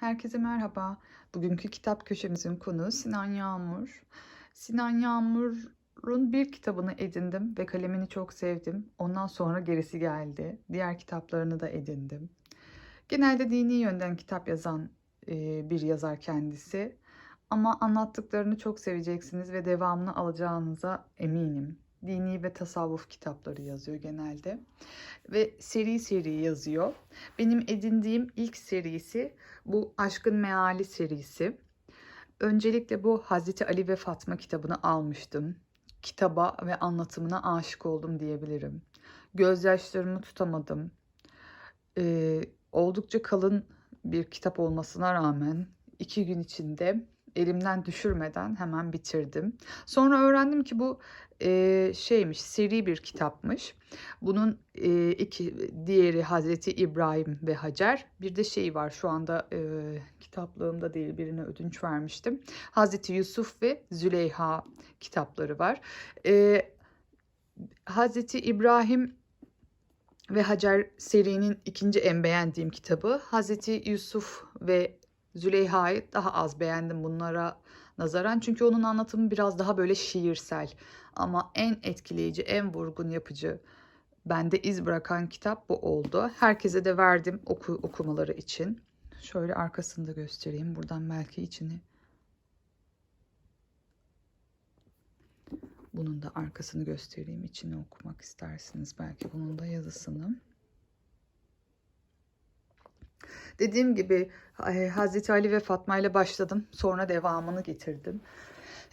Herkese merhaba. Bugünkü kitap köşemizin konuğu Sinan Yağmur. Sinan Yağmur'un bir kitabını edindim ve kalemini çok sevdim. Ondan sonra gerisi geldi. Diğer kitaplarını da edindim. Genelde dini yönden kitap yazan e, bir yazar kendisi. Ama anlattıklarını çok seveceksiniz ve devamını alacağınıza eminim. Dini ve tasavvuf kitapları yazıyor genelde. Ve seri seri yazıyor. Benim edindiğim ilk serisi bu Aşkın Meali serisi. Öncelikle bu Hazreti Ali ve Fatma kitabını almıştım. Kitaba ve anlatımına aşık oldum diyebilirim. Gözyaşlarımı tutamadım. Ee, oldukça kalın bir kitap olmasına rağmen iki gün içinde elimden düşürmeden hemen bitirdim. Sonra öğrendim ki bu e, şeymiş, seri bir kitapmış. Bunun e, iki diğeri Hazreti İbrahim ve Hacer. Bir de şey var şu anda e, kitaplığımda değil birine ödünç vermiştim. Hazreti Yusuf ve Züleyha kitapları var. E, Hazreti İbrahim ve Hacer serinin ikinci en beğendiğim kitabı. Hazreti Yusuf ve Züleyha'yı daha az beğendim bunlara nazaran. Çünkü onun anlatımı biraz daha böyle şiirsel. Ama en etkileyici, en vurgun yapıcı, bende iz bırakan kitap bu oldu. Herkese de verdim oku, okumaları için. Şöyle arkasını da göstereyim. Buradan belki içini. Bunun da arkasını göstereyim. İçini okumak istersiniz. Belki bunun da yazısını. Dediğim gibi e, Hazreti Ali ve Fatma ile başladım. Sonra devamını getirdim.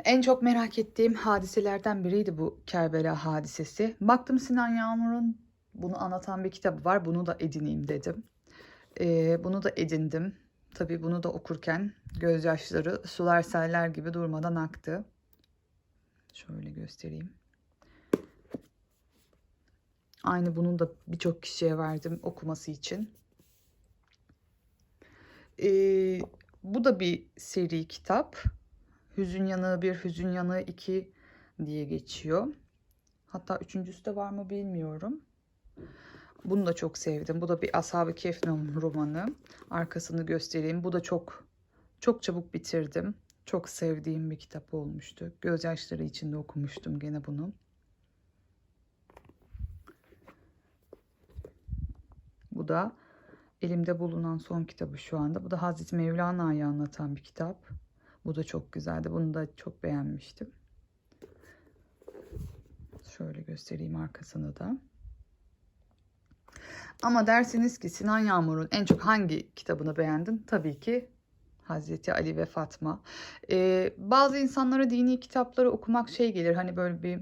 En çok merak ettiğim hadiselerden biriydi bu Kerbela hadisesi. Baktım Sinan Yağmur'un bunu anlatan bir kitabı var. Bunu da edineyim dedim. Ee, bunu da edindim. Tabii bunu da okurken gözyaşları sular seller gibi durmadan aktı. Şöyle göstereyim. Aynı bunun da birçok kişiye verdim okuması için. Ee, bu da bir seri kitap. Hüzün Yanığı 1, Hüzün Yanığı 2 diye geçiyor. Hatta üçüncüsü de var mı bilmiyorum. Bunu da çok sevdim. Bu da bir Ashab-ı Kehf romanı. Arkasını göstereyim. Bu da çok çok çabuk bitirdim. Çok sevdiğim bir kitap olmuştu. Gözyaşları içinde okumuştum gene bunu. Bu da elimde bulunan son kitabı şu anda. Bu da Hazreti Mevlana'yı anlatan bir kitap. Bu da çok güzeldi. Bunu da çok beğenmiştim. Şöyle göstereyim arkasını da. Ama dersiniz ki Sinan Yağmur'un en çok hangi kitabını beğendin? Tabii ki Hazreti Ali ve Fatma. Ee, bazı insanlara dini kitapları okumak şey gelir. Hani böyle bir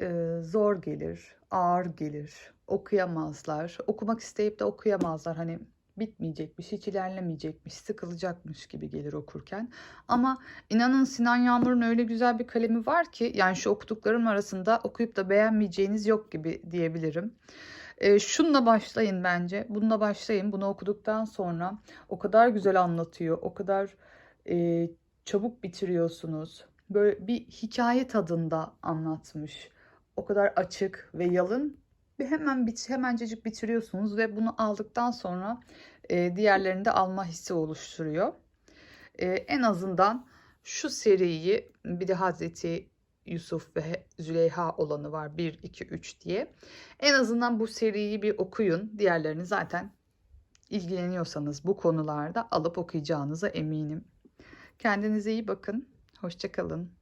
e, zor gelir, ağır gelir. Okuyamazlar. Okumak isteyip de okuyamazlar. Hani bitmeyecekmiş, hiç ilerlemeyecekmiş, sıkılacakmış gibi gelir okurken. Ama inanın Sinan Yağmur'un öyle güzel bir kalemi var ki yani şu okuduklarım arasında okuyup da beğenmeyeceğiniz yok gibi diyebilirim. E, şunla başlayın bence. Bununla başlayın. Bunu okuduktan sonra o kadar güzel anlatıyor. O kadar e, çabuk bitiriyorsunuz. Böyle bir hikaye tadında anlatmış. O kadar açık ve yalın. Hemen bit hemencecik bitiriyorsunuz ve bunu aldıktan sonra e, diğerlerini de alma hissi oluşturuyor. E, en azından şu seriyi bir de Hazreti Yusuf ve Züleyha olanı var 1, 2, 3 diye. En azından bu seriyi bir okuyun. Diğerlerini zaten ilgileniyorsanız bu konularda alıp okuyacağınıza eminim. Kendinize iyi bakın. Hoşçakalın.